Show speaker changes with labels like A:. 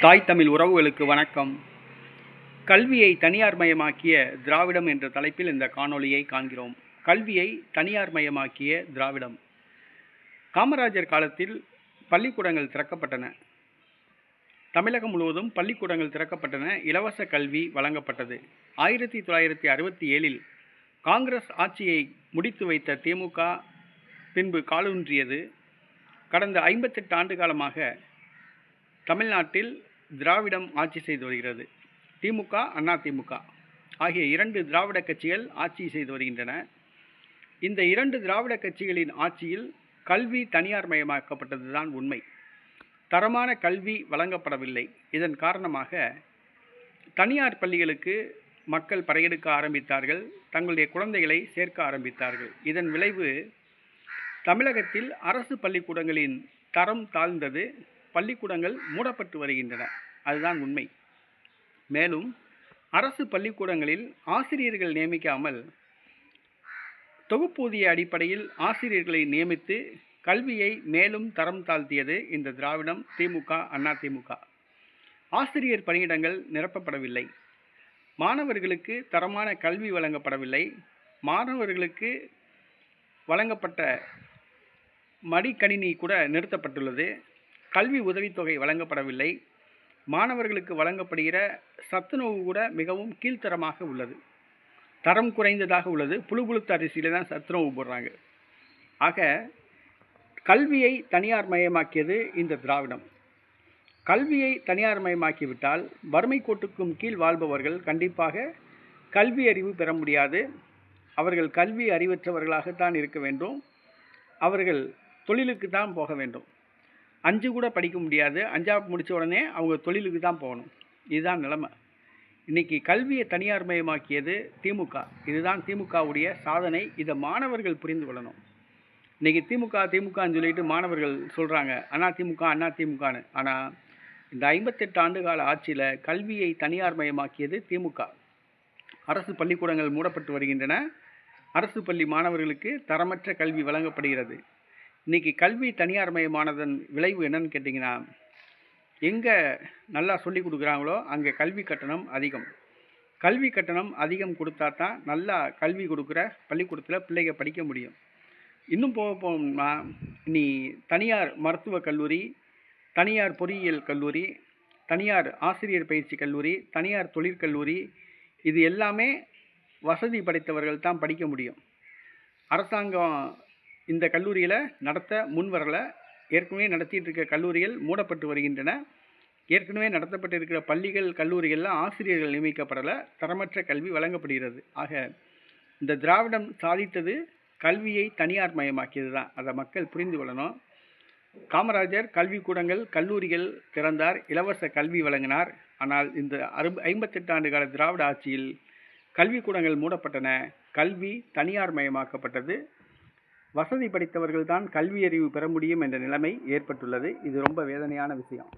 A: தாய் தமிழ் உறவுகளுக்கு வணக்கம். கல்வியை தனியார்மயமாக்கிய திராவிடம் என்ற தலைப்பில் இந்த காணொளியை காண்கிறோம். கல்வியை தனியார்மயமாக்கிய திராவிடம். காமராஜர் காலத்தில் பள்ளிக்கூடங்கள் திறக்கப்பட்டன. தமிழகம் முழுவதும் பள்ளிக்கூடங்கள் திறக்கப்பட்டன. இலவச கல்வி வழங்கப்பட்டது. ஆயிரத்தி தொள்ளாயிரத்தி அறுபத்தி ஏழில் காங்கிரஸ் ஆட்சியை முடித்து வைத்த திமுக பின்பு காலூன்றியது. கடந்த ஐம்பத்தெட்டு ஆண்டு காலமாக தமிழ்நாட்டில் திராவிடம் ஆட்சி செய்து வருகிறது. திமுக அண்ணா திமுக. ஆகிய இரண்டு திராவிட கட்சிகள் ஆட்சி செய்து வருகின்றன. இந்த இரண்டு திராவிட கட்சிகளின் ஆட்சியில் கல்வி தனியார் மயமாக்கப்பட்டதுதான் உண்மை. தரமான கல்வி வழங்கப்படவில்லை. இதன் காரணமாக தனியார் பள்ளிகளுக்கு மக்கள் படையெடுக்க ஆரம்பித்தார்கள். தங்களுடைய குழந்தைகளை சேர்க்க ஆரம்பித்தார்கள். இதன் விளைவு தமிழகத்தில் அரசு பள்ளிக்கூடங்களின் தரம் தாழ்ந்தது. பள்ளிக்கூடங்கள் மூடப்பட்டு வருகின்றன. அதுதான் உண்மை. மேலும் அரசு பள்ளிக்கூடங்களில் ஆசிரியர்கள் நியமிக்காமல் தொகுப்பூதிய அடிப்படையில் ஆசிரியர்களை நியமித்து கல்வியை மேலும் தரம் தாழ்த்தியது இந்த திராவிடம் திமுக அண்ணா திமுக. ஆசிரியர் பணியிடங்கள் நிரப்பப்படவில்லை. மாணவர்களுக்கு தரமான கல்வி வழங்கப்படவில்லை. மாணவர்களுக்கு வழங்கப்பட்ட மடிக்கணினி கூட நிறுத்தப்பட்டுள்ளது. கல்வி உதவித்தொகை வழங்கப்படவில்லை. மாணவர்களுக்கு வழங்கப்படுகிற சத்துணவு கூட மிகவும் கீழ்த்தரமாக உள்ளது. தரம் குறைந்ததாக உள்ளது. புழு புழுத்த அரிசியில் தான் சத்துணவு போடுறாங்க. ஆக கல்வியை தனியார் மயமாக்கியது இந்த திராவிடம். கல்வியை தனியார் மயமாக்கிவிட்டால் வறுமை கோட்டுக்கும் கீழ் வாழ்பவர்கள் கண்டிப்பாக கல்வி அறிவு பெற முடியாது. அவர்கள் கல்வி அறிவற்றவர்களாகத்தான் இருக்க வேண்டும். அவர்கள் தொழிலுக்கு தான் போக வேண்டும். அஞ்சு கூட படிக்க முடியாது. அஞ்சாவது முடித்த உடனே அவங்க தொழிலுக்கு தான் போகணும். இதுதான் நிலைமை. இன்னைக்கு கல்வியை தனியார் மயமாக்கியது திமுக. இதுதான் திமுகவுடைய சாதனை. இதை மாணவர்கள் புரிந்து கொள்ளணும். இன்னைக்கு திமுக திமுகன்னு சொல்லிட்டு மாணவர்கள் சொல்கிறாங்க அண்ணா திமுக அண்ணா திமுகன்னு. ஆனால் இந்த ஐம்பத்தெட்டு ஆண்டு கால ஆட்சியில் கல்வியை தனியார் மயமாக்கியது திமுக. அரசு பள்ளிக்கூடங்கள் மூடப்பட்டு வருகின்றன. அரசு பள்ளி மாணவர்களுக்கு தரமற்ற கல்வி வழங்கப்படுகிறது. இன்றைக்கி கல்வி தனியார் மயமானதன் விளைவு என்னன்னு கேட்டிங்கன்னா எங்கே நல்லா சொல்லி கொடுக்குறாங்களோ அங்கே கல்வி கட்டணம் அதிகம். கல்வி கட்டணம் அதிகம் கொடுத்தா தான் நல்லா கல்வி கொடுக்குற பள்ளிக்கூடத்தில் பிள்ளைங்க படிக்க முடியும். இன்னும் போக போனோம்னா இனி தனியார் மருத்துவக் கல்லூரி தனியார் பொறியியல் கல்லூரி தனியார் ஆசிரியர் பயிற்சி கல்லூரி தனியார் தொழிற்கல்லூரி இது எல்லாமே வசதி படைத்தவர்கள் தான் படிக்க முடியும். அரசாங்கம் இந்த கல்லூரியில் நடத்த முன்வரலை ஏற்கனவே நடத்திட்டு இருக்க கல்லூரிகள் மூடப்பட்டு வருகின்றன. ஏற்கனவே நடத்தப்பட்டு இருக்கிற பள்ளிகள் கல்லூரிகளில் ஆசிரியர்கள் நியமிக்கப்படலை. தரமற்ற கல்வி வழங்கப்படுகிறது. ஆக இந்த திராவிடம் சாதித்தது கல்வியை தனியார் மயமாக்கியது தான் அதை மக்கள் புரிந்து கொள்ளணும். காமராஜர் கல்விக்கூடங்கள் கல்லூரிகள் திறந்தார். இலவச கல்வி வழங்கினார். ஆனால் இந்த அறு ஐம்பத்தெட்டு ஆண்டு கால திராவிட ஆட்சியில் கல்விக்கூடங்கள் மூடப்பட்டன. கல்வி தனியார் மயமாக்கப்பட்டது. வசதி படைத்தவர்கள்தான் கல்வியறிவு கல்வி அறிவு பெற முடியும் என்ற நிலைமை ஏற்பட்டுள்ளது. இது ரொம்ப வேதனையான விஷயம்.